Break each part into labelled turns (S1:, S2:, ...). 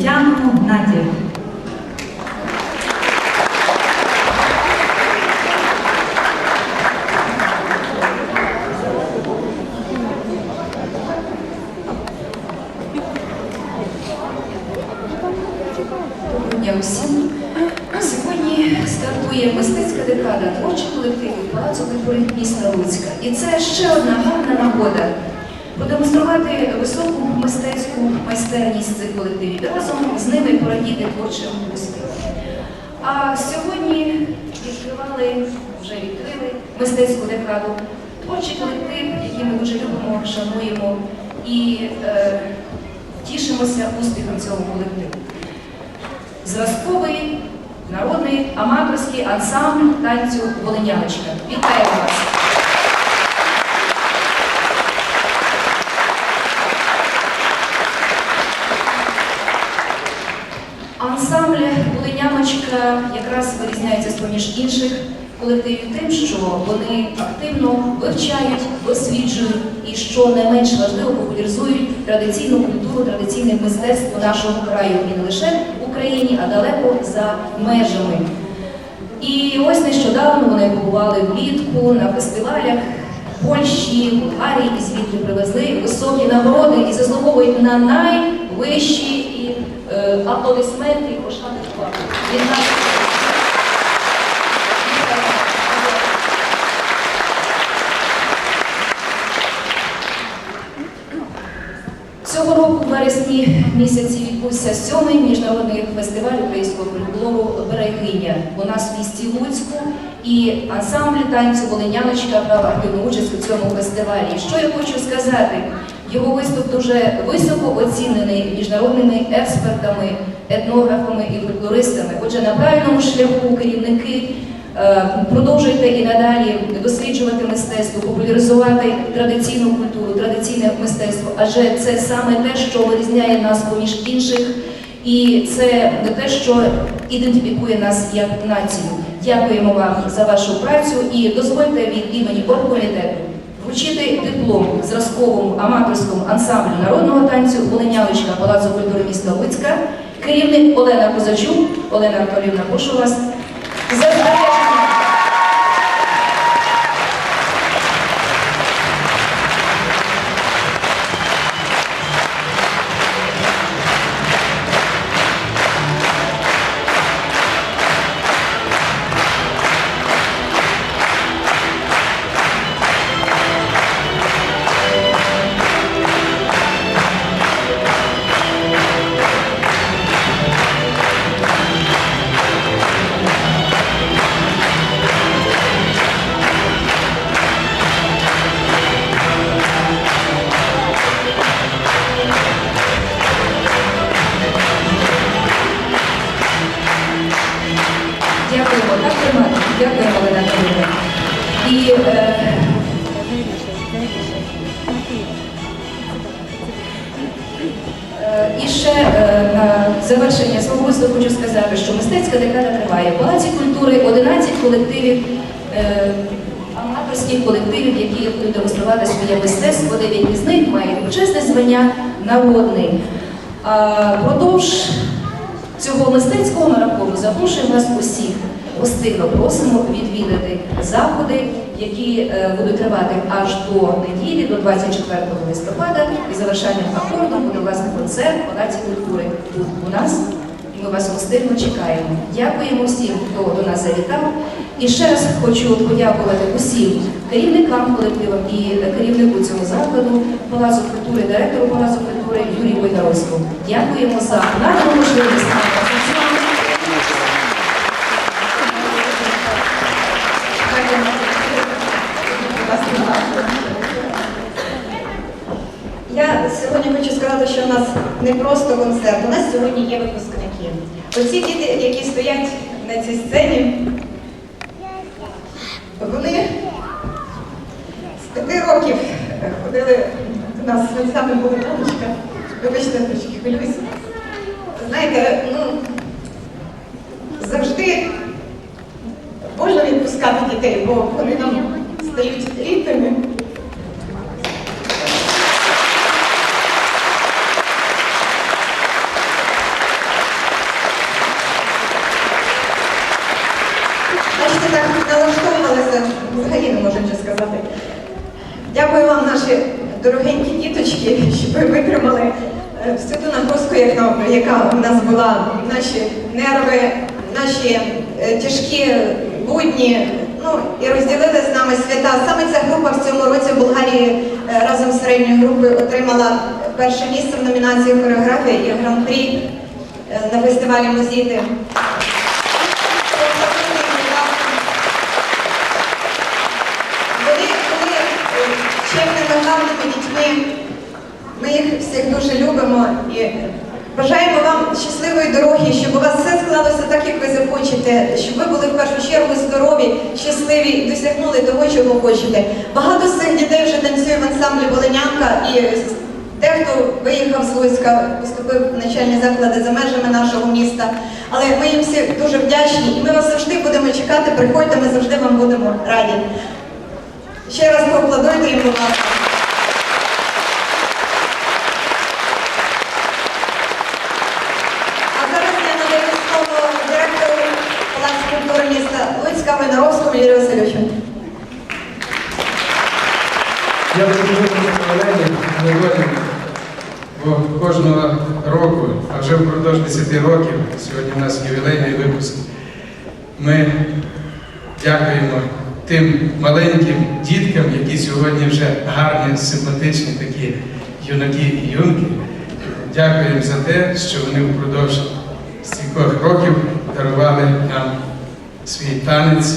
S1: Тетяну Гнатів.
S2: Доброго дня усім. Сьогодні стартує мистецька декада творчих колективів Палацу культури міста Луцька. І це ще одна гарна нагода продемонструвати високу мистецьку майстерність цих колективів разом з ними порадіти творчим успіхом. А сьогодні відкривали, вже відкрили мистецьку декаду творчий колектив, який ми дуже любимо, шануємо і е, тішимося успіхом цього колективу зразковий народний аматорський ансамбль танцю Волиняночка. Вітаємо вас! Ансамбль Волиняночка якраз вирізняється з поміж інших колективів тим, що вони активно вивчають, досліджують і, що не менш важливо, популяризують традиційну культуру, традиційне мистецтво нашого краю і не лише в Україні, а далеко за межами. І ось нещодавно вони побували влітку на фестивалях Польщі, Болгарії, і звідки привезли високі нагороди і заслуговують на найвищі і, е, аплодисменти пошани від нас. Цього року, в вересні місяці, відбувся сьомий міжнародний фестиваль українського фольклору Берегиня у нас в місті Луцьку. І ансамбль танцю Волиняночка брав активну участь у цьому фестивалі. Що я хочу сказати? Його виступ дуже високо оцінений міжнародними експертами, етнографами і фольклористами. Отже, на правильному шляху керівники Е, Продовжуйте і надалі досліджувати мистецтво, популяризувати традиційну культуру, традиційне мистецтво, адже це саме те, що вирізняє нас поміж інших, і це те, що ідентифікує нас як націю. Дякуємо вам за вашу працю і дозвольте від імені оргкомітету вручити диплом зразковому аматорському ансамблю народного танцю Волинявичка Палацу культури міста Луцька, керівник Олена Козачук. Олена Анатоліївна, прошу вас. Дякуємо, Олена Анатоліївна. І і ще е, на завершення свого виступу хочу сказати, що мистецька декада триває. В Палаці культури 11 колективів. е, Аматорських колективів, які будуть демонструвати своє мистецтво, дев'ять із них мають почесне звання народний. Продовж цього мистецького марафону запрошуємо вас усіх. Гостинно просимо відвідати заходи, які е, будуть тривати аж до неділі, до 24 листопада. І завершальним акордом буде власне концерт Палаці культури тут у нас. І ми вас гостинно чекаємо. Дякуємо всім, хто до нас завітав. І ще раз хочу подякувати усім керівникам колективам і керівнику цього закладу, Палацу культури, директору Палацу культури Юрію Войдаровському. Дякуємо за надану можливість.
S3: Я сьогодні хочу сказати, що у нас не просто концерт, у нас сьогодні є випускники. Оці діти, які стоять на цій сцені, вони з п'яти років ходили до нас в були помічка. Вибачте, трошки хвилююся. Знаєте, ну завжди можна відпускати дітей, бо вони нам стають рідними. наші дорогенькі діточки, щоб ви витримали е, всю ту нагрузку, яка, у нас була, наші нерви, наші е, тяжкі будні. Ну і розділили з нами свята. Саме ця група в цьому році в Болгарії е, разом з середньою групою отримала перше місце в номінації хореографія і гран-прі е, на фестивалі Музіти. Дуже любимо і бажаємо вам щасливої дороги, щоб у вас все склалося так, як ви захочете, щоб ви були в першу чергу здорові, щасливі і досягнули того, чого хочете. Багато з цих дітей вже танцює в ансамблі Волинянка і дехто виїхав з Луцька, поступив в начальні заклади за межами нашого міста. Але ми їм всі дуже вдячні і ми вас завжди будемо чекати. Приходьте, ми завжди вам будемо раді. Ще раз поаплодуйте їм, будь ласка. А зараз я надаю слово директору Палацу культури міста Луцька Войнаровському Юрію Васильовичу.
S4: Я бо кожного року, а вже впродовж 10 років, сьогодні у нас ювілейний випуск, ми дякуємо тим маленьким діткам, які сьогодні вже гарні, симпатичні такі юнаки і юнки. Дякуємо за те, що вони впродовж стількох років дарували нам свій танець.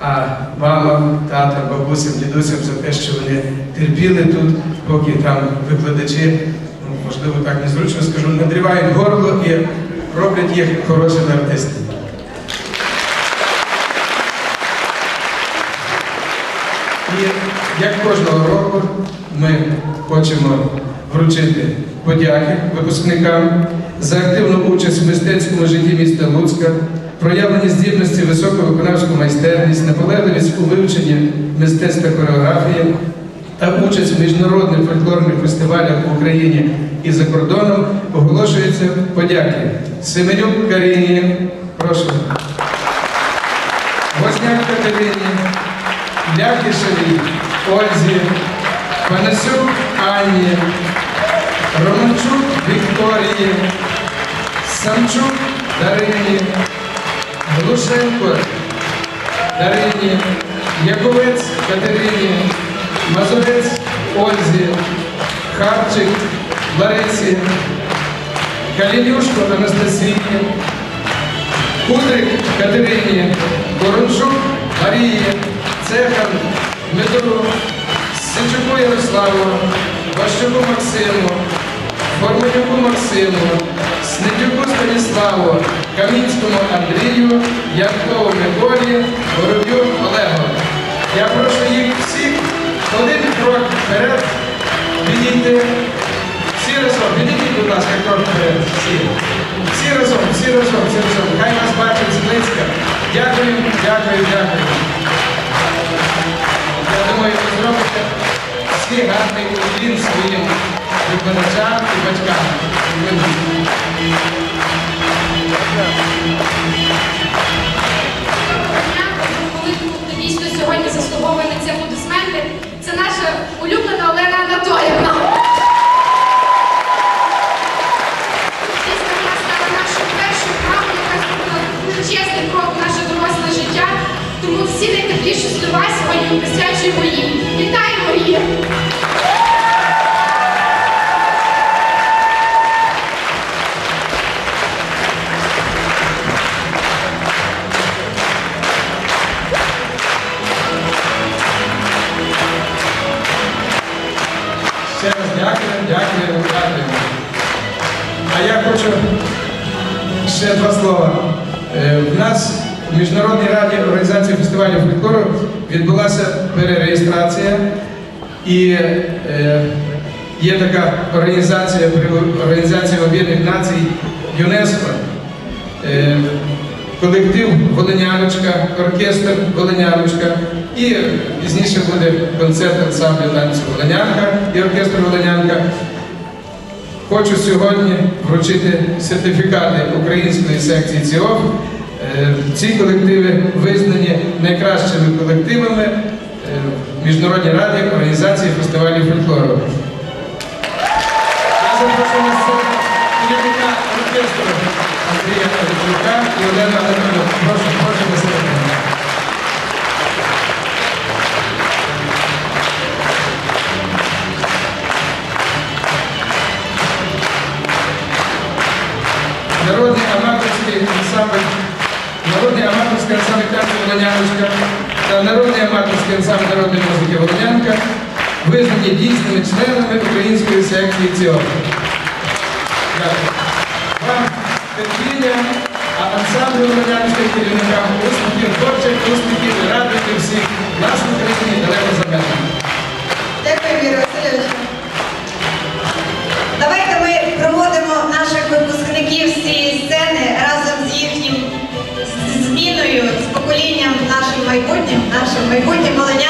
S4: А мамам, татам, бабусям, дідусям за те, що вони терпіли тут, поки там викладачі, ну, можливо, так незручно скажу, надрівають горло і роблять їх хорошими артистами. І як кожного року ми хочемо вручити подяки випускникам за активну участь в мистецькому житті міста Луцька, проявлені здібності, високу виконавську майстерність, наполегливість у вивченні мистецтва хореографії та участь в міжнародних фольклорних фестивалях в Україні і за кордоном оголошуються подяки. Семенюк Каріні, прошу. Возняк Катерині, Ляхішевій Ользі, Панасюк Анні, Романчук Вікторії, Самчук Дарині, Глушенко Дарині, Яковець Катерині, Мазурець Ользі, Харчик Ларисі, Калінюшко Анастасії, Кудрик Катерині, Ворончук Марії, Цехан Дмитру, Сенчуку Ярославу, Ващуку Максиму, Форманюку Максиму, Снедюку Станіславу, Камінському Андрію, Янкову Миколі, Вороб'ю Олегу. Я прошу їх всіх один крок вперед відійти. Всі разом, відійдіть, будь ласка, крок вперед. Всі. Всі разом, всі разом, всі разом. Хай нас бачить Зеленська. Дякую, дякую, дякую. Я думаю, ви зробите всі гарний уклін своїм викладачам і батькам.
S5: Дійсно, сьогодні заслуговує на ці аплодисменти. Це наша улюблена Олена Анатоліївна. Величезний крок наше доросле життя. Тому всі найтепліші слова сьогодні присвячуємо їй. Вітаємо її!
S4: Ще раз дякую, дякую, дякую. А я хочу ще два слова. Е, В нас Міжнародній раді організації фестивалю фольклору відбулася перереєстрація і е, є така організація при Організації Об'єднаних Націй ЮНЕСКО. Е, колектив Волиняночка, оркестр Волиняночка і пізніше буде концерт ансамблю танцю Волинянка і оркестр Волинянка. Хочу сьогодні вручити сертифікати української секції ЦІОФ. Е, Ці колективи визнані найкращими колективами е, в Міжнародній раді організації фестивалів запрошую на сцену керівника оркестру Андрія Олексюка і Олену Анатолію. Прошу, прошу на сцену. Народний аматорський ансамбль, народний аматорський ансамбль танцю Волоняночка та народний аматорський ансамбль народної музики Волонянка визнані дійсними членами української секції ЦІО. Дякую. Вам терпіння, а ансамблю Волонянської керівникам успіхів, творчих успіхів і радості всіх нас в Україні далеко за межами.
S3: Нашим майбутнім, молодят.